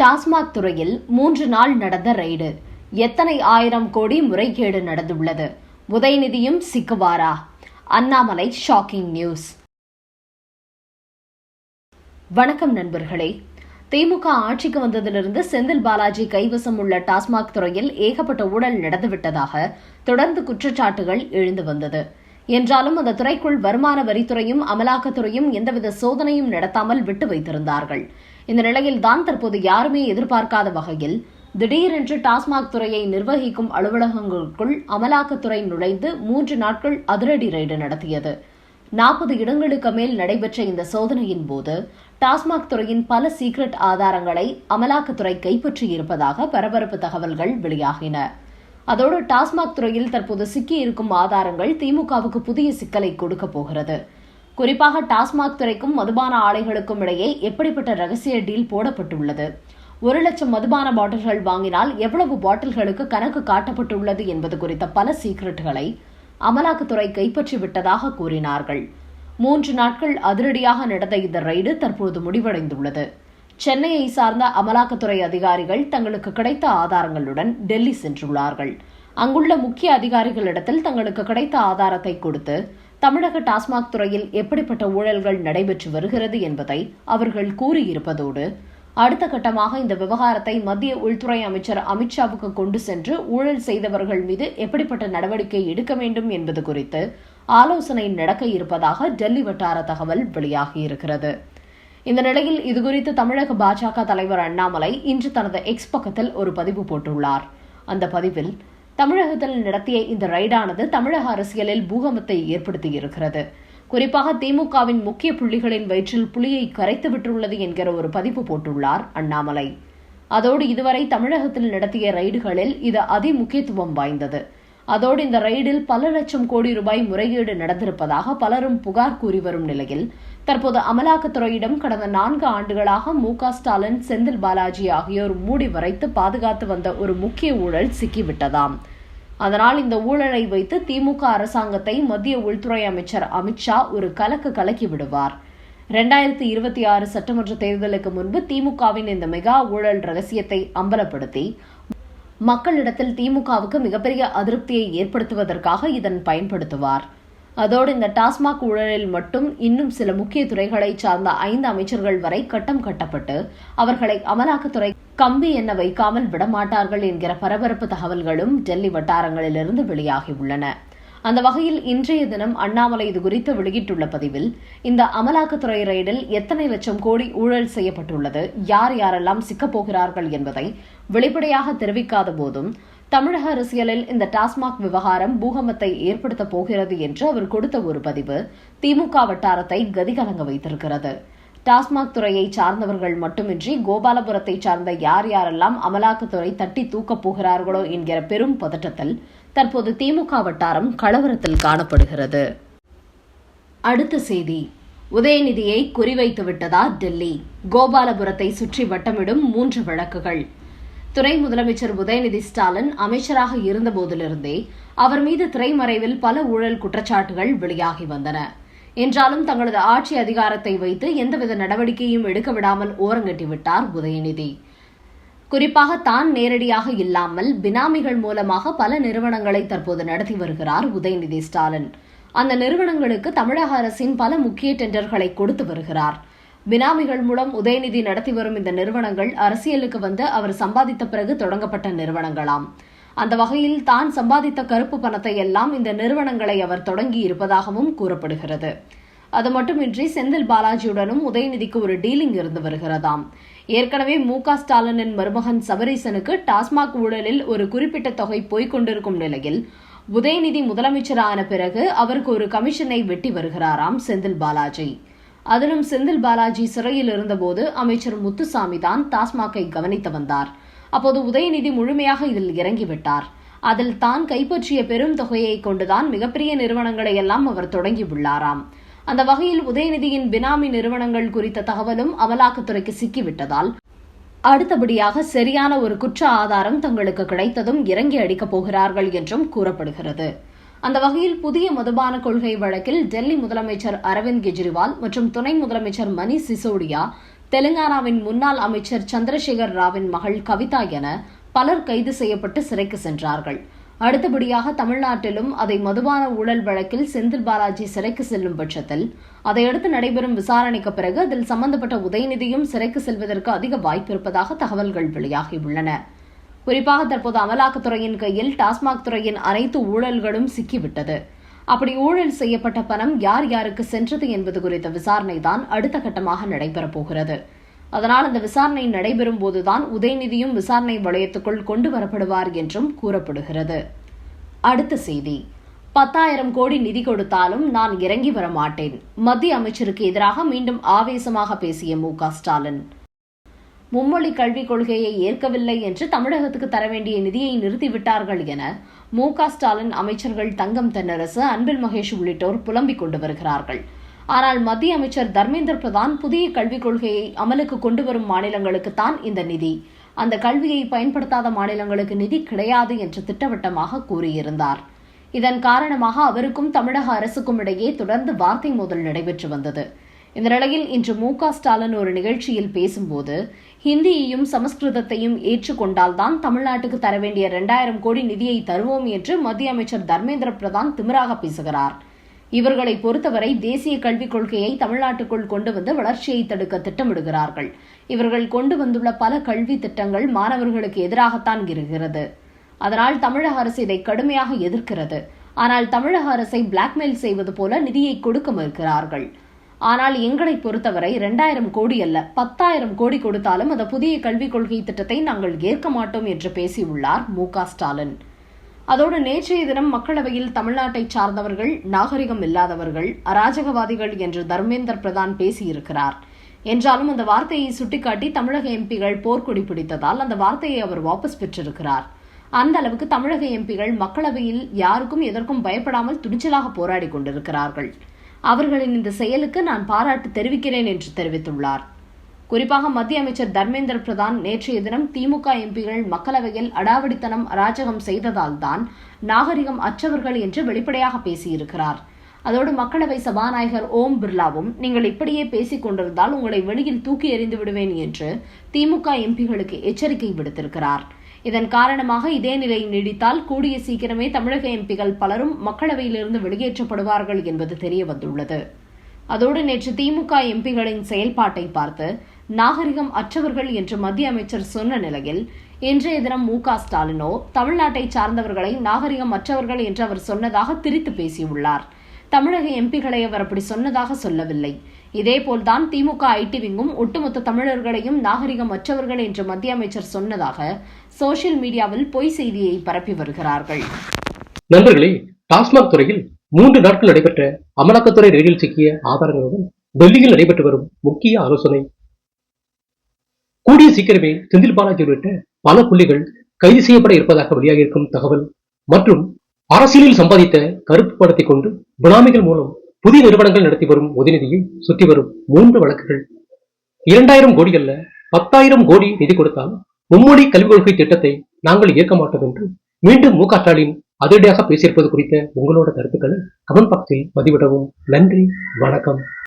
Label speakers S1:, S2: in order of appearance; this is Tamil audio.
S1: டாஸ்மாக் துறையில் மூன்று நாள் நடந்த ரெய்டு. எத்தனை ஆயிரம் கோடி முறைகேடு நடந்துள்ளது? உதயநிதியும் சிக்குவாரா? Annamalai shocking news. வணக்கம் நண்பர்களே. திமுக ஆட்சிக்கு வந்ததிலிருந்து செந்தில் பாலாஜி கைவசம் உள்ள டாஸ்மாக் துறையில் ஏகப்பட்ட ஊழல் நடந்துவிட்டதாக தொடர்ந்து குற்றச்சாட்டுகள் எழுந்து வந்தது. என்றாலும் அந்த துறைக்குள் வருமான வரித்துறையும் அமலாக்கத்துறையும் எந்தவித சோதனையும் நடத்தாமல் விட்டு வைத்திருந்தார்கள். இந்த நிலையில் தான் தற்போது யாருமே எதிர்பார்க்காத வகையில் திடீரென்று டாஸ்மாக் துறையை நிர்வகிக்கும் அலுவலகங்களுக்குள் அமலாக்கத்துறை நுழைந்து மூன்று நாட்கள் அதிரடி ரெய்டு நடத்தியது. நாற்பது இடங்களுக்கு மேல் நடைபெற்ற இந்த சோதனையின் போது டாஸ்மாக் துறையின் பல சீக்ரெட் ஆதாரங்களை அமலாக்கத்துறை கைப்பற்றியிருப்பதாக பரபரப்பு தகவல்கள் வெளியாகின. அதோடு டாஸ்மாக் துறையில் தற்போது சிக்கியிருக்கும் ஆதாரங்கள் திமுகவுக்கு புதிய சிக்கலை கொடுக்க போகிறது. குறிப்பாக டாஸ்மாக் துறைக்கும் மதுபான ஆலைகளுக்கும் இடையே எப்படிப்பட்ட ரகசிய டீல் போடப்பட்டுள்ளது? ஒரு லட்சம் மதுபான பாட்டில்கள் வாங்கினால் எவ்வளவு பாட்டில்களுக்கு கணக்கு காட்டப்பட்டுள்ளது என்பது குறித்த பல சீக்ரெட்டுகளை அமலாக்கத்துறை கைப்பற்றி விட்டதாக கூறினார்கள். மூன்று நாட்கள் அதிரடியாக நடந்த இந்த ரெய்டு தற்போது முடிவடைந்துள்ளது. சென்னையை சார்ந்த அமலாக்கத்துறை அதிகாரிகள் தங்களுக்கு கிடைத்த ஆதாரங்களுடன் டெல்லி சென்றுள்ளார்கள். அங்குள்ள முக்கிய அதிகாரிகளிடத்தில் தங்களுக்கு கிடைத்த ஆதாரத்தை கொடுத்து தமிழக டாஸ்மாக் துறையில் எப்படிப்பட்ட ஊழல்கள் நடைபெற்று வருகிறது என்பதை அவர்கள் கூறியிருப்பதோடு அடுத்த கட்டமாக இந்த விவகாரத்தை மத்திய உள்துறை அமைச்சர் அமித்ஷாவுக்கு கொண்டு சென்று ஊழல் செய்தவர்கள் மீது எப்படிப்பட்ட நடவடிக்கை எடுக்க வேண்டும் என்பது குறித்து ஆலோசனை நடக்க இருப்பதாக டெல்லி வட்டார தகவல் வெளியாகியிருக்கிறது. இந்த நிலையில் இதுகுறித்து தமிழக பாஜக தலைவர் அண்ணாமலை இன்று தனது எக்ஸ் பக்கத்தில் ஒரு பதிவு போட்டுள்ளார். அந்த பதிவில் தமிழகத்தில் நடத்திய இந்த ரைடானது தமிழக அரசியலில் பூகம்பத்தை ஏற்படுத்தியிருக்கிறது. குறிப்பாக திமுகவின் முக்கிய புள்ளிகளின் வயிற்றில் புலியை கரைத்து விட்டுள்ளது என்கிற ஒரு பதிவு போட்டுள்ளார் அண்ணாமலை. அதோடு இதுவரை தமிழகத்தில் நடத்திய ரைடுகளில் இது அதிமுக்கியத்துவம் வாய்ந்தது. அதோடு இந்த ரைடில் பல லட்சம் கோடி ரூபாய் முறைகேடு நடந்திருப்பதாக பலரும் புகார் கூறி வரும் நிலையில் தற்போது அமலாக்கத்துறையிடம் கடந்த நான்கு ஆண்டுகளாக மு ஸ்டாலின் செந்தில் பாலாஜி ஆகியோர் மூடி வரைத்து பாதுகாத்து வந்த ஒரு முக்கிய ஊழல் சிக்கிவிட்டதாம். அதனால் இந்த ஊழலை வைத்து திமுக அரசாங்கத்தை மத்திய உள்துறை அமைச்சர் அமித்ஷா ஒரு கலக்கு கலக்கி விடுவார். ரெண்டாயிரத்தி இருபத்தி ஆறு சட்டமன்ற தேர்தலுக்கு முன்பு திமுகவின் இந்த மெகா ஊழல் ரகசியத்தை அம்பலப்படுத்தி மக்களிடத்தில் திமுகவுக்கு மிகப்பெரிய அதிருப்தியை ஏற்படுத்துவதற்காக இதன் பயன்படுத்துவார். அதோடு இந்த டாஸ்மாக் ஊழலில் மட்டும் இன்னும் சில முக்கிய துறைகளை சார்ந்த ஐந்து அமைச்சர்கள் வரை கட்டம் கட்டப்பட்டு அவர்களை அமலாக்கத்துறை கம்பி எண்ண வைக்காமல் விடமாட்டார்கள் என்கிற பரபரப்பு தகவல்களும் டெல்லி வட்டாரங்களிலிருந்து வெளியாகியுள்ளன அந்த வகையில் இன்றைய தினம் அண்ணாமலை இது குறித்து வெளியிட்டுள்ள பதிவில் இந்த அமலாக்கத்துறை ரெய்டில் எத்தனை லட்சம் கோடி ஊழல் செய்யப்பட்டுள்ளது யார் யாரெல்லாம் சிக்கப்போகிறார்கள் என்பதை வெளிப்படையாக தெரிவிக்காத போதும் தமிழக அரசியலில் இந்த டாஸ்மாக் விவகாரம் பூகம்பத்தை ஏற்படுத்தப் போகிறது என்று அவர் கொடுத்த ஒரு பதிவு திமுக வட்டாரத்தை கதிகலங்க வைத்திருக்கிறது. டாஸ்மாக் துறையை சார்ந்தவர்கள் மட்டுமின்றி கோபாலபுரத்தை சார்ந்த யார் யாரெல்லாம் அமலாக்கத்துறை தட்டி தூக்கப் போகிறார்களோ என்கிற பெரும் பதட்டத்தில் தற்போது திமுக வட்டாரம் கலவரத்தில் காணப்படுகிறது. அடுத்த செய்தி. உதயநிதியை குறிவைத்து விட்டதா டெல்லி? கோபாலபுரத்தை சுற்றி வட்டமிடும் மூன்று வழக்குகள். துணை முதலமைச்சர் உதயநிதி ஸ்டாலின் அமைச்சராக இருந்தபோதிலிருந்தே அவர் மீது திரைமறைவில் பல ஊழல் குற்றச்சாட்டுகள் வெளியாகி வந்தன. என்றாலும் தங்களது ஆட்சி அதிகாரத்தை வைத்து எந்தவித நடவடிக்கையும் எடுக்க விடாமல் ஓரங்கட்டிவிட்டார் உதயநிதி. குறிப்பாக தான் நேரடியாக இல்லாமல் பினாமிகள் மூலமாக பல நிறுவனங்களை தற்போது நடத்தி வருகிறார் உதயநிதி ஸ்டாலின். அந்த நிறுவனங்களுக்கு தமிழக அரசின் பல முக்கிய டெண்டர்களை கொடுத்து வருகிறார். பினாமிகள் மூலம் உதயநிதி நடத்தி வரும் இந்த நிறுவனங்கள் அரசியலுக்கு வந்து அவர் சம்பாதித்த பிறகு தொடங்கப்பட்ட நிறுவனங்களாம். அந்த வகையில் தான் சம்பாதித்த கருப்பு பணத்தை எல்லாம் இந்த நிறுவனங்களை அவர் தொடங்கி இருப்பதாகவும் கூறப்படுகிறது. அது மட்டுமின்றி செந்தில் பாலாஜியுடனும் உதயநிதிக்கு ஒரு டீலிங் இருந்து வருகிறதாம். ஏற்கனவே மு க ஸ்டாலினின் மருமகன் சபரீசனுக்கு டாஸ்மாக் ஊழலில் ஒரு குறிப்பிட்ட தொகை போய்கொண்டிருக்கும் நிலையில் உதயநிதி முதலமைச்சரான பிறகு அவருக்கு ஒரு கமிஷனை வெட்டி வருகிறாராம் செந்தில் பாலாஜி. அதிலும் செந்தில் பாலாஜி சிறையில் இருந்தபோது அமைச்சர் முத்துசாமி தான் டாஸ்மாகை கவனித்து வந்தார். அப்போது உதயநிதி முழுமையாக இதில் இறங்கிவிட்டார். அதில் தான் கைப்பற்றிய பெரும் தொகையை கொண்டுதான் மிகப்பெரிய நிறுவனங்களை எல்லாம் அவர் தொடங்கியுள்ளாராம் அந்த வகையில் உதயநிதியின் பினாமி நிறுவனங்கள் குறித்த தகவலும் அமலாக்கத்துறைக்கு சிக்கிவிட்டதால் அடுத்தபடியாக சரியான ஒரு குற்ற ஆதாரம் தங்களுக்கு கிடைத்ததும் இறங்கி அடிக்கப் போகிறார்கள் என்றும் கூறப்படுகிறது. அந்த வகையில் புதிய மதுபான கொள்கை வழக்கில் டெல்லி முதலமைச்சர் அரவிந்த் கெஜ்ரிவால் மற்றும் துணை முதலமைச்சர் மணி சிசோடியா தெலுங்கானாவின் முன்னாள் அமைச்சர் சந்திரசேகர் ராவின் மகள் கவிதா என பலர் கைது செய்யப்பட்டு சிறைக்கு சென்றார்கள். அடுத்தபடியாக தமிழ்நாட்டிலும் அதை மதுபான ஊழல் வழக்கில் செந்தில் பாலாஜி சிறைக்கு செல்லும் பட்சத்தில் அதையடுத்து நடைபெறும் விசாரணைக்கு பிறகு அதில் சம்பந்தப்பட்ட உதயநிதியும் சிறைக்கு செல்வதற்கு அதிக வாய்ப்பு இருப்பதாக தகவல்கள் வெளியாகியுள்ளன. குறிப்பாக தற்போது அமலாக்கத்துறையின் கையில் டாஸ்மாக் துறையின் அனைத்து ஊழல்களும் சிக்கிவிட்டது. அப்படி ஊழல் செய்யப்பட்ட பணம் யார் யாருக்கு சென்றது என்பது குறித்த விசாரணை தான் அடுத்த கட்டமாக நடைபெறப் போகிறது. அதனால் அந்த விசாரணை நடைபெறும் போதுதான் உதயநிதியும் விசாரணை வளையத்துக்குள் கொண்டு வரப்படுவார் என்றும் கூறப்படுகிறது. அடுத்த செய்தி. பத்தாயிரம் கோடி நிதி கொடுத்தாலும் நான் இறங்கி வர மாட்டேன் மத்திய அமைச்சருக்கு எதிராக மீண்டும் ஆவேசமாக பேசிய மு க ஸ்டாலின். மும்மொழி கல்விக் கொள்கையை ஏற்கவில்லை என்று தமிழகத்துக்கு தர வேண்டிய நிதியை நிறுத்திவிட்டார்கள் என மு ஸ்டாலின் அமைச்சர்கள் தங்கம் தென்னரசு அன்பில் மகேஷ் உள்ளிட்டோர் புலம்பிக் கொண்டு வருகிறார்கள். ஆனால் மத்திய அமைச்சர் தர்மேந்திர பிரதான் புதிய கல்விக் கொள்கையை அமலுக்கு கொண்டு வரும் மாநிலங்களுக்கு தான் இந்த நிதி. அந்த கல்வியை பயன்படுத்தாத மாநிலங்களுக்கு நிதி கிடையாது என்று திட்டவட்டமாக கூறியிருந்தார். இதன் காரணமாக அவருக்கும் தமிழக அரசுக்கும் இடையே தொடர்ந்து வார்த்தை மோதல் நடைபெற்று வந்தது. இந்த நிலையில் இன்று மு ஸ்டாலின் ஒரு நிகழ்ச்சியில் பேசும்போது ஹிந்தியையும் சமஸ்கிருதத்தையும் ஏற்றுக்கொண்டால்தான் தமிழ்நாட்டுக்கு தர வேண்டிய இரண்டாயிரம் கோடி நிதியை தருவோம் என்று மத்திய அமைச்சர் தர்மேந்திர பிரதான் திமிராக பேசுகிறார். இவர்களை பொறுத்தவரை தேசிய கல்விக் கொள்கையை தமிழ்நாட்டுக்குள் கொண்டு வந்து வளர்ச்சியை தடுக்க திட்டமிடுகிறார்கள். இவர்கள் கொண்டு வந்துள்ள பல கல்வி திட்டங்கள் மாணவர்களுக்கு எதிராகத்தான் இருக்கிறது. அதனால் தமிழக அரசு இதை கடுமையாக எதிர்க்கிறது. ஆனால் தமிழக அரசை பிளாக்மெயில் செய்வது போல நிதியை கொடுக்க மறுக்கிறார்கள். ஆனால் எங்களை பொறுத்தவரை இரண்டாயிரம் கோடி அல்ல பத்தாயிரம் கோடி கொடுத்தாலும் அந்த புதிய கல்விக் கொள்கை திட்டத்தை நாங்கள் ஏற்க மாட்டோம் என்று பேசியுள்ளார் மு ஸ்டாலின். அதோடு நேற்றைய தினம் மக்களவையில் தமிழ்நாட்டை சார்ந்தவர்கள் நாகரிகம் இல்லாதவர்கள் அராஜகவாதிகள் என்று தர்மேந்தர் பிரதான் பேசியிருக்கிறார். என்றாலும் அந்த வார்த்தையை சுட்டிக்காட்டி தமிழக எம்பிகள் போர்க்கொடி பிடித்ததால் அந்த வார்த்தையை அவர் வாபஸ் பெற்றிருக்கிறார். அந்த அளவுக்கு தமிழக எம்பிகள் மக்களவையில் யாருக்கும் எதற்கும் பயப்படாமல் துணிச்சலாக போராடி கொண்டிருக்கிறார்கள். அவர்களின் இந்த செயலுக்கு நான் பாராட்டு தெரிவிக்கிறேன் என்று தெரிவித்துள்ளார். குறிப்பாக மத்திய அமைச்சர் தர்மேந்திர பிரதான் நேற்றைய தினம் திமுக எம்பிகள் மக்களவையில் அடாவடித்தனம் அராஜகம் செய்ததால் தான் நாகரிகம் அற்றவர்கள் என்று வெளிப்படையாக பேசியிருக்கிறார். அதோடு மக்களவை சபாநாயகர் ஓம் பிர்லாவும் நீங்கள் இப்படியே பேசிக் கொண்டிருந்தால் உங்களை வெளியில் தூக்கி எறிந்து விடுவேன் என்று திமுக எம்பிகளுக்கு எச்சரிக்கை விடுத்திருக்கிறார். இதன் காரணமாக இதே நிலை நீடித்தால் கூடிய சீக்கிரமே தமிழக எம்பிகள் பலரும் மக்களவையிலிருந்து வெளியேற்றப்படுவார்கள் என்பது தெரிய வந்துள்ளது அதோடு நேற்று திமுக எம்பிகளின் செயல்பாட்டை பார்த்து நாகரிகம் அற்றவர்கள் என்று மத்திய அமைச்சர் சொன்ன நிலையில் இன்றைய தினம் மு க ஸ்டாலினோ தமிழ்நாட்டை சார்ந்தவர்களை நாகரிகம் அற்றவர்கள் என்று அவர் சொன்னதாக திரித்து பேசியுள்ளார். தமிழக எம்பிகளை அவர் அப்படி சொன்னதாக சொல்லவில்லை. இதேபோல்தான் திமுக ஐடி விங்கும் ஒட்டுமொத்த தமிழர்களையும் நாகரிகம் அற்றவர்கள் என்று மத்திய அமைச்சர் சொன்னதாக சோசியல் மீடியாவில் பொய் செய்தியை பரப்பி வருகிறார்கள்.
S2: நண்பர்களே டாஸ்மாக் துறையில் மூன்று நாட்கள் நடைபெற்ற அமலாக்கத்துறை ரெய்டில் சிக்கிய ஆதாரங்களுடன் டெல்லியில் நடைபெற்று வரும் முக்கிய ஆலோசனை. கூடிய சீக்கிரமே செந்தில் பாலாஜி உள்ளிட்ட பல புள்ளிகள் கைது செய்யப்பட இருப்பதாக வெளியாகியிருக்கும் தகவல் மற்றும் அரசியலில் சம்பாதித்த கருப்பு படத்தை கொண்டு பினாமிகள் மூலம் புதிய நிறுவனங்கள் நடத்தி வரும் உதயநிதியை சுற்றி வரும் மூன்று வழக்குகள். இரண்டாயிரம் கோடி அல்ல பத்தாயிரம் கோடி நிதி கொடுத்தால் மும்மொழி கல்விக் கொள்கை திட்டத்தை நாங்கள் ஏற்க மாட்டோம் என்று மீண்டும் மு க ஸ்டாலின் அதிரடியாக பேசியிருப்பது குறித்த உங்களோட கருத்துக்களை கமெண்ட் பாக்ஸில் பதிவிடவும். நன்றி வணக்கம்.